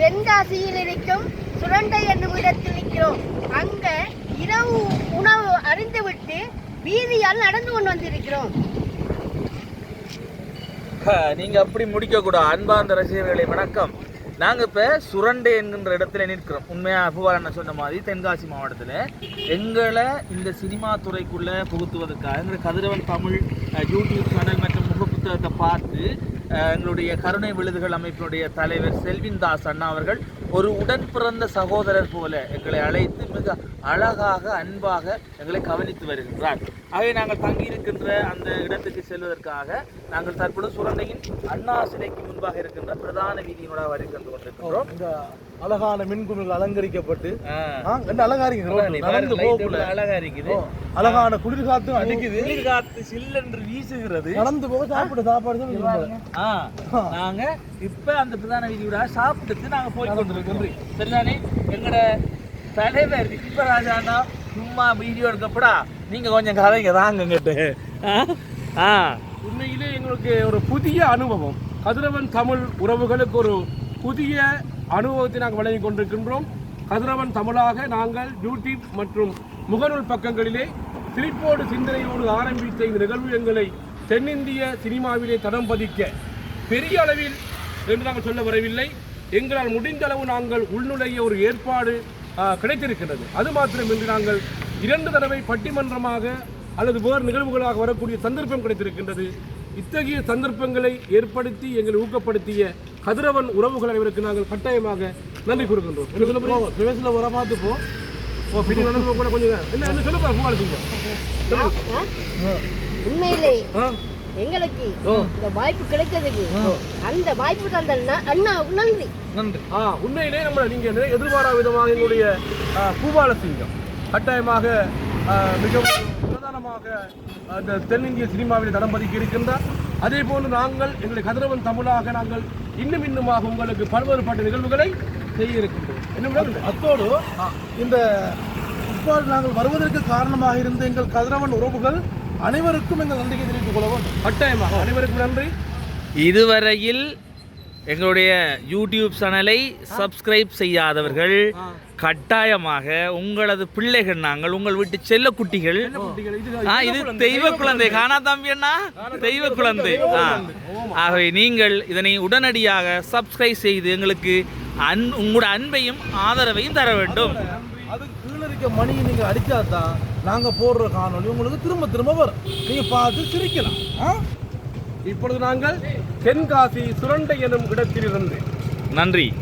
தென்காசியில் இருக்கும் சுரண்டை என்னும் இடத்தில் நிற்கிறோம். அங்க இரவு உணவு அறிந்துவிட்டு வீதியால் நடந்து கொண்டு வந்திருக்கிறோம். நீங்க அப்படி முடிக்க கூடாது அன்பார்ந்த ரசிகர்களை வணக்கம். நாங்க இப்ப சுரண்டை என்கின்ற இடத்துல நிற்கிறோம். உண்மையா அபுவார் சொன்ன மாதிரி தென்காசி மாவட்டத்துல. எங்களை இந்த சினிமா துறைக்குள்ள புகுத்துவதற்காக கதிரவன் தமிழ் யூடியூப் சேனல் மற்றும் புத்தகத்தை பார்த்து எங்களுடைய கருணை விழுதுகள் அமைப்பினுடைய தலைவர் செல்வின் தாஸ் அண்ணா அவர்கள் ஒரு உடன் பிறந்த சகோதரர் போல எங்களை அழைத்து மிக அழகாக அன்பாக எங்களை கவனித்து வருகின்றார். ஆகவே நாங்கள் தங்கியிருக்கின்ற அந்த இடத்துக்கு செல்வதற்காக நாங்கள் தற்பொழுது சுரண்டையின் அண்ணா சிலைக்கு முன்பாக இருக்கின்ற பிரதான வீதியினூடாக வருகின்ற கொண்டிருக்கின்றோம். இந்த அழகான மின்குமிழ் அலங்கரிக்கப்பட்டு அழகா இருக்குது. அழகான குளிர்காத்தும் அடிக்குது. குளிர் காத்து சில்லென்று வீசுகிறது. நடந்து போக சாப்பிட சாப்பாடு தான். ஆ, நாங்க இப்ப அந்த பிரதான வீதியோட சாப்பிட்டுட்டு நாங்க போய் கொண்டிருக்கோம் சரிதானே? எங்கட தலைவர் அண்ணா சும்மா வீடியோ எடுக்கப்படா. நீங்க கொஞ்சம் கதைங்க தாங்க இங்கிட்டு. ஆ? உண்மையிலே எங்களுக்கு ஒரு புதிய அனுபவம். கதிரவன் தமிழ் உறவுகளுக்கு ஒரு புதிய அனுபவத்தை நாங்கள் வழங்கிக் கொண்டிருக்கின்றோம். கதிரவன் தமிழாக நாங்கள் யூடியூப் மற்றும் முகநூல் பக்கங்களிலே சிரிப்போடு சிந்தனையோடு ஆரம்பித்த இந்த நிகழ்வு எங்களை தென்னிந்திய சினிமாவிலே தடம் பதிக்க பெரிய அளவில் என்று நாங்கள் சொல்ல வரவில்லை எங்களால் முடிந்த அளவு நாங்கள் உள்நுழைய ஒரு ஏற்பாடு கிடைத்திருக்கிறது அது மாத்திரமின்றி நாங்கள் இரண்டு தடவை பட்டிமன்றமாக அல்லது வேறு நிகழ்வுகளாக வரக்கூடிய சந்தர்ப்பம் கிடைத்திருக்கின்றது இத்தகைய சந்தர்ப்பங்களை ஏற்படுத்தி எங்களை ஊக்கப்படுத்திய கதிரவன் உறவுகள் அனைவருக்கு நாங்கள் கட்டாயமாக நன்றி கூறுகின்றோம் என்ன போ ஓ பிடி நடந்து கூட கொஞ்சம் என்ன என்ன சொல்லுப்பா பூமாலசிங்க ஆ? உண்மையிலே எங்களுக்கு இந்த வாய்ப்பு கிடைத்ததுக்கு அந்த வாய்ப்பு தந்த அண்ணா- நன்றி. நன்றி. ஆ உண்மையிலே நம்ம நீங்க எதிர்பாரா விதமாக எங்களுடைய பூபால சிங்கம். கட்டாயமாக மிகவும் பிரதானமாக அந்த தென்னிந்திய சினிமாவில் தடம் பதிக்க இருக்கின்றார். அதே போன்று நாங்கள் எங்களுடைய கதிரவன் தமிழாக நாங்கள் இன்னும் இன்னுமாக உங்களுக்கு பல்வேறுபட்ட நிகழ்வுகளை செய்ய இருக்கின்றோம்? அத்தோடு இந்த இப்போ நாங்கள் வருவதற்கு காரணமாக இருந்த எங்கள் கதிரவன் உறவுகள் அனைவருக்கும் எங்கள் நன்றியை தெரிவித்துக் கொள்ளவும் கட்டாயமாக. அனைவருக்கும் நன்றி. இதுவரையில் எங்களுடைய யூடியூப் சேனலை சப்ஸ்கிரைப் செய்யாதவர்கள் கட்டாயமாக உங்களது பிள்ளைகள் நாங்கள் உங்கள் வீட்டு செல்ல குட்டிகள். இது தெய்வ குழந்தை. காணா தம்பி அண்ணா. தெய்வ குழந்தை. ஆகவே நீங்கள் இதனை உடனடியாக சப்ஸ்கிரைப் செய்து எங்களுக்கு அன் உங்களோட அன்பையும் ஆதரவையும் தர வேண்டும். அது கீழே இருக்க மணியை நீங்க அடிச்சாதான் நாங்க போடுற காணொளி உங்களுக்கு திரும்ப திரும்ப வரும். நீங்க பார்த்து சிரிக்கலாம். ஆ? இப்பொழுது நாங்கள் தென்காசி சுரண்டை எனும் இடத்திலிருந்து நன்றி.